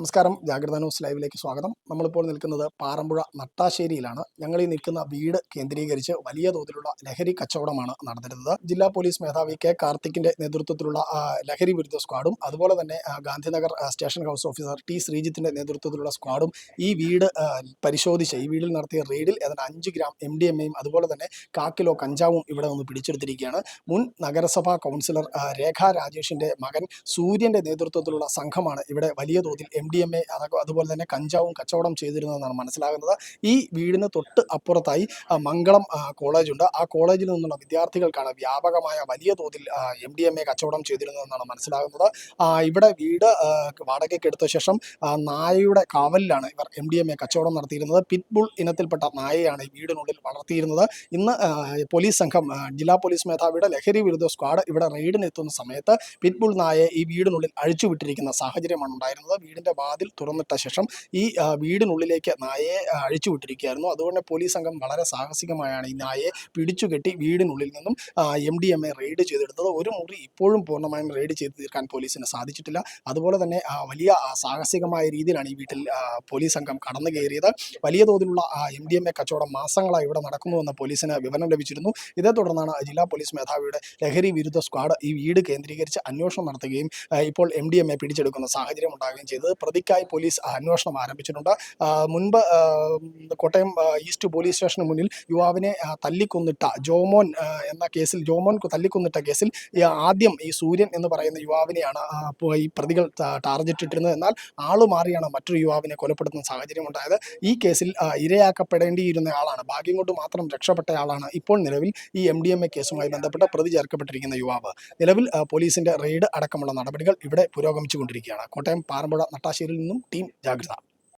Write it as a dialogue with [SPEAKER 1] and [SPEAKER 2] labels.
[SPEAKER 1] നമസ്കാരം. ജാഗ്രത ന്യൂസ് ലൈവിലേക്ക് സ്വാഗതം. നമ്മളിപ്പോൾ നിൽക്കുന്നത് പാറമ്പുഴ നട്ടാശ്ശേരിയിലാണ്. ഞങ്ങൾ ഈ നിൽക്കുന്ന വീട് കേന്ദ്രീകരിച്ച് വലിയ തോതിലുള്ള ലഹരി കച്ചവടമാണ് നടന്നിരുന്നത്. ജില്ലാ പോലീസ് മേധാവി കെ കാർത്തിക്കിന്റെ നേതൃത്വത്തിലുള്ള ലഹരി വിരുദ്ധ സ്ക്വാഡും അതുപോലെ തന്നെ Gandhinagar station house officer T ശ്രീജിത്തിന്റെ നേതൃത്വത്തിലുള്ള സ്ക്വാഡും ഈ വീട് പരിശോധിച്ച് ഈ വീടിൽ നടത്തിയ റെയ്ഡിൽ ഏതാണ്ട് അഞ്ച് ഗ്രാം എം ഡി എം എയും അതുപോലെ തന്നെ കാക്കിലോ കഞ്ചാവും ഇവിടെ നിന്ന് പിടിച്ചെടുത്തിരിക്കുകയാണ്. മുൻ നഗരസഭാ കൗൺസിലർ രേഖ രാജേഷിന്റെ മകൻ സൂര്യന്റെ നേതൃത്വത്തിലുള്ള സംഘമാണ് ഇവിടെ വലിയ തോതിൽ എം ഡി എം എ അതൊക്കെ അതുപോലെ തന്നെ കഞ്ചാവും കച്ചവടം ചെയ്തിരുന്നതെന്നാണ് മനസ്സിലാകുന്നത്. ഈ വീടിന് തൊട്ട് അപ്പുറത്തായി മംഗളം കോളേജുണ്ട്. ആ കോളേജിൽ നിന്നുള്ള വിദ്യാർത്ഥികൾക്കാണ് വ്യാപകമായ വലിയ തോതിൽ എം ഡി എം എ കച്ചവടം ചെയ്തിരുന്നതെന്നാണ് മനസ്സിലാകുന്നത്. ഇവിടെ വീട് വാടകയ്ക്ക് എടുത്ത ശേഷം നായയുടെ കാവലിലാണ് ഇവർ എം ഡി എം എ കച്ചവടം നടത്തിയിരുന്നത്. പിറ്റ്ബുൾ ഇനത്തിൽപ്പെട്ട നായയാണ് ഈ വീടിനുള്ളിൽ വളർത്തിയിരുന്നത്. ഇന്ന് പോലീസ് സംഘം ജില്ലാ പോലീസ് മേധാവിയുടെ ലഹരി വിരുദ്ധ സ്ക്വാഡ് ഇവിടെ റെയ്ഡിനെത്തുന്ന സമയത്ത് പിറ്റ്ബുൾ നായയെ ഈ വീടിനുള്ളിൽ അഴിച്ചുവിട്ടിരിക്കുന്ന സാഹചര്യമാണ് ഉണ്ടായിരുന്നത്. വീടിന്റെ വാതിൽ തുറന്നിട്ട ശേഷം ഈ വീടിനുള്ളിലേക്ക് നായയെ അഴിച്ചുവിട്ടിരിക്കുകയായിരുന്നു. അതുകൊണ്ട് പോലീസ് സംഘം വളരെ സാഹസികമായാണ് ഈ നായയെ പിടിച്ചുകെട്ടി വീടിനുള്ളിൽ നിന്നും M D M A raid ചെയ്തെടുത്തത്. ഒരു മുറി ഇപ്പോഴും പൂർണമായും റെയ്ഡ് ചെയ്ത് തീർക്കാൻ പോലീസിന് സാധിച്ചിട്ടില്ല. അതുപോലെ തന്നെ വലിയ സാഹസികമായ രീതിയിലാണ് ഈ വീട്ടിൽ പോലീസ് സംഘം കടന്നു കയറിയത്. വലിയ തോതിലുള്ള എം ഡി എം എ കച്ചവടം മാസങ്ങളായി ഇവിടെ നടക്കുന്നുവെന്ന് പോലീസിന് വിവരം ലഭിച്ചിരുന്നു. ഇതേ തുടർന്നാണ് ജില്ലാ പോലീസ് മേധാവിയുടെ ലഹരി വിരുദ്ധ സ്ക്വാഡ് ഈ വീട് കേന്ദ്രീകരിച്ച് അന്വേഷണം നടത്തുകയും ഇപ്പോൾ എം ഡി എം എ പിടിച്ചെടുക്കുന്ന സാഹചര്യം ഉണ്ടാകുകയും ചെയ്തത്. പ്രതിക്കായി പോലീസ് അന്വേഷണം ആരംഭിച്ചിട്ടുണ്ട്. മുൻപ് കോട്ടയം ഈസ്റ്റ് പോലീസ് സ്റ്റേഷന് മുന്നിൽ യുവാവിനെ തല്ലിക്കൊന്നിട്ട ജോമോൻ എന്ന കേസിൽ ജോമോൻ തല്ലിക്കൊന്നിട്ട കേസിൽ ആദ്യം ഈ സൂര്യൻ എന്ന് പറയുന്ന യുവാവിനെയാണ് ഈ പ്രതികൾ ടാർഗറ്റ് ഇട്ടിരുന്നത്. എന്നാൽ ആൾ മാറിയാണ് മറ്റൊരു യുവാവിനെ കൊലപ്പെടുത്തുന്ന സാഹചര്യം ഉണ്ടായത്. ഈ കേസിൽ ഇരയാക്കപ്പെടേണ്ടിയിരുന്ന ആളാണ്. ഭാഗ്യം കൊണ്ട് മാത്രം രക്ഷപ്പെട്ട ആളാണ് ഇപ്പോൾ നിലവിൽ ഈ എം ഡി എം എ കേസുമായി ബന്ധപ്പെട്ട് പ്രതി ചേർക്കപ്പെട്ടിരിക്കുന്ന യുവാവ്. നിലവിൽ പോലീസിന്റെ റെയ്ഡ് അടക്കമുള്ള നടപടികൾ ഇവിടെ പുരോഗമിച്ചുകൊണ്ടിരിക്കുകയാണ്. കോട്ടയം പാറമ്പുഴ നട്ടാശ്ശേരിയിൽ നിന്നും ടീം ജാഗ്രത.